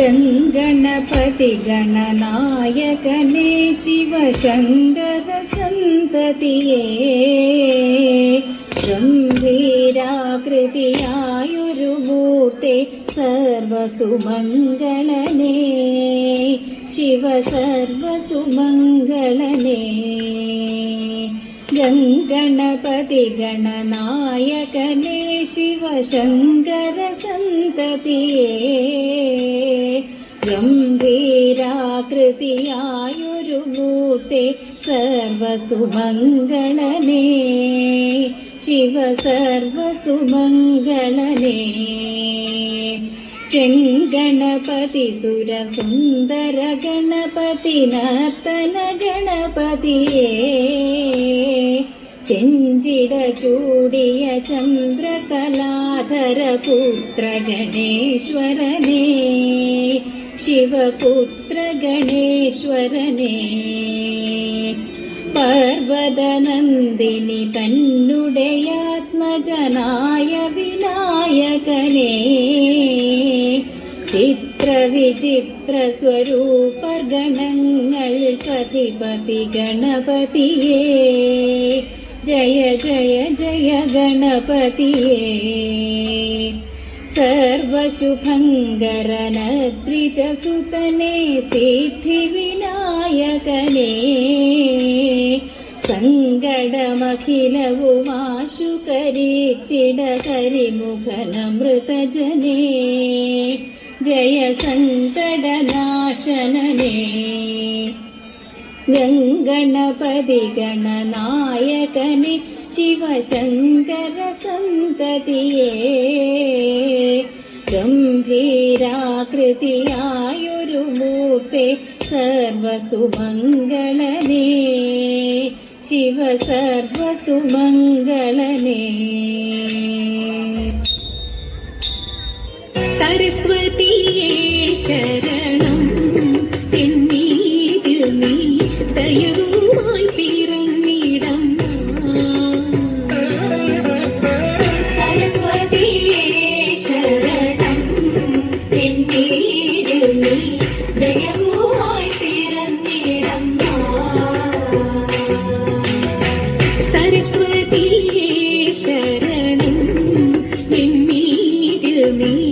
ഗംഗണപതി ഗണനായകനേ ശിവശങ്കര സന്തതിയേ. ഗംഭീരാകൃതിയായൊരു മൂർത്തെ സർവസുമംഗളനേ. ശിവ സർവസുമംഗളനേ ഗംഗണപതി ഗണനായകനേ ശിവശങ്കര സന്തതിയേ ഗംഭീരാകൃതിയായൊരു മൂർത്തെ സർവസുമംഗളനേ. ശിവ സർവസുമംഗളനേ ചെങ്കണപതി സുരസുന്ദര ഗണപതി നർത്തന ഗണപതിയേ ചെഞ്ചിട ചൂടിയ ചന്ദ്രകലാധരപുത്ര ഗണേശ്വരനേ ശിവപുത്ര ഗണേശ്വരനേ പർവതനന്ദിനി തന്നുടയാത്മജനായ വിനായകനേ ചിത്രവിചിത്ര സ്വരൂപഗണങ്ങൾ പതിപതി ഗണപതിയേ. जय जय जय गणपतिये। सर्वशुभङ्गरनद्रिजसुतने सिद्धिविनायकने। सङ्कडमखिलगुमाशुकरी चिडकरि मुखलमृतजने जय सङ्कडनाशनने ഗംഗണപതി ഗണനായകനെ ശിവശങ്കര സന്തതിയേ ഗംഭീരാകൃതിയായൊരു മൂർത്തെ സർവസുമംഗളനേ. ശിവ സർവസുമംഗളനേ സരസ്വതിയേ ശരണം நீ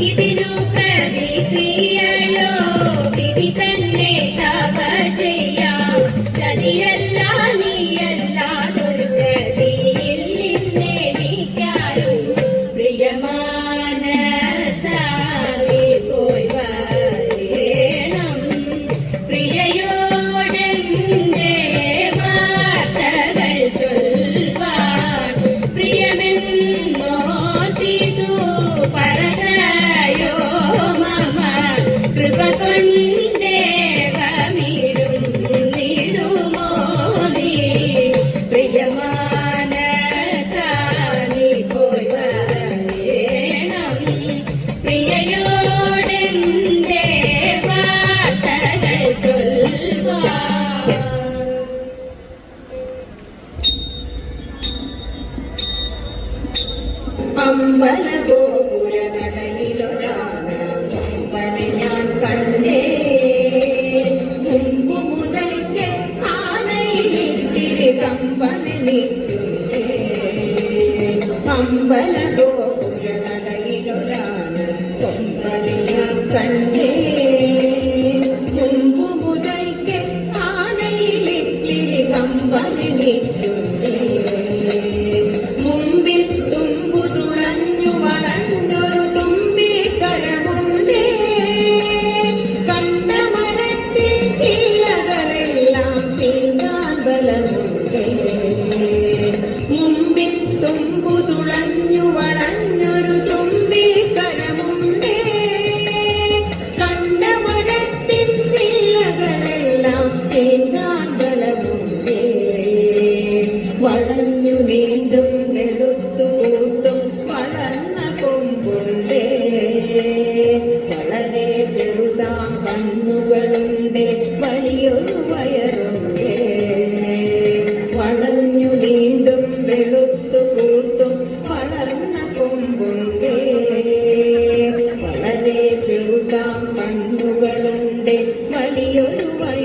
keeping అంబల గోపుర నడగిలో రాన కొంబలిన కండే ಮುಂಬುದೈಕೆ ಆನೆಯಲ್ಲಿ ಕಂಬಲಿ ನಿಟ್ಟು വലിയൊരു വഴി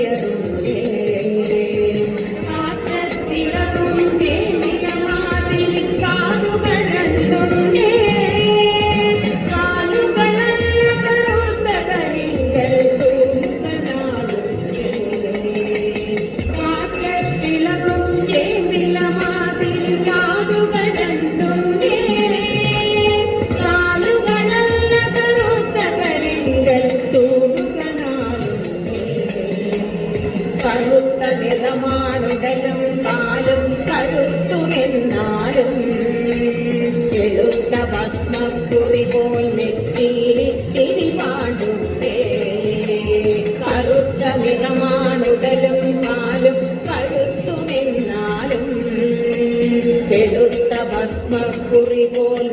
കരമാണുടലും കാലും കഴുത്തുമെന്നാലും എഴുത്ത ഭസ്മക്കുറി പോൽ മെച്ചിരിത്തിരി പാടുത്തേ കറുത്ത നിറമാണുടലും കാലും കഴുത്തുമെന്നാലും എഴുത്ത ഭസ്മക്കുറി പോൽ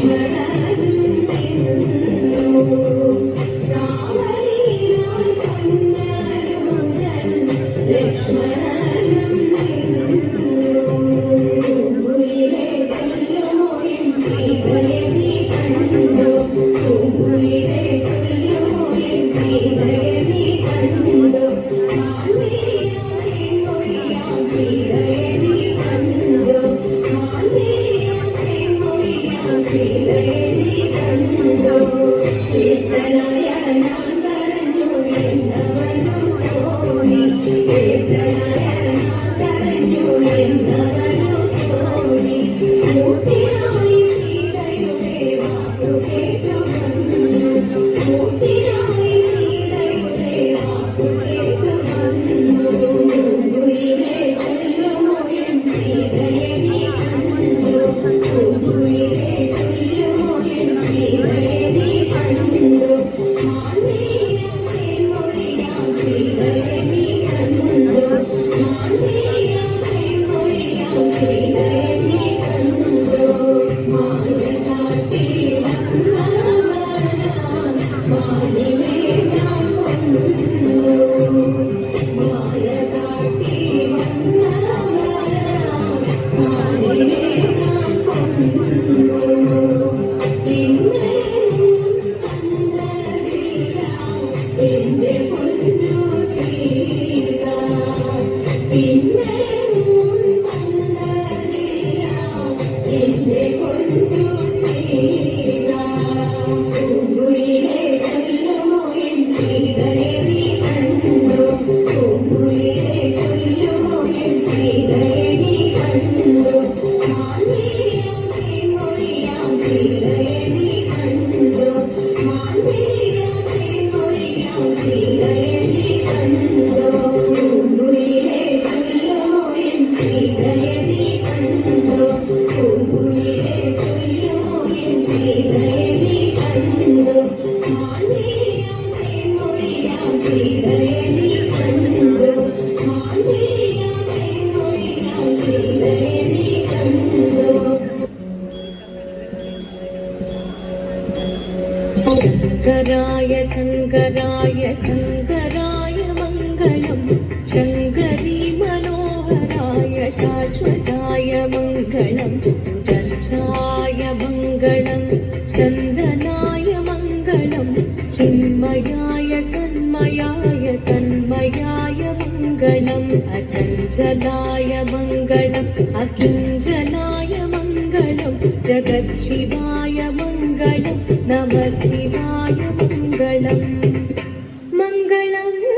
Jesus. espejo en tu vida. ശങ്കരായ ശങ്കരായ Shankara मङ्गलम् अचञ्चलाय मङ्गलम् अकिञ्चनाय मङ्गलम् जगत्शिवाय मङ्गलम् नमः शिवाय मङ्गलम्। मङ्गलम्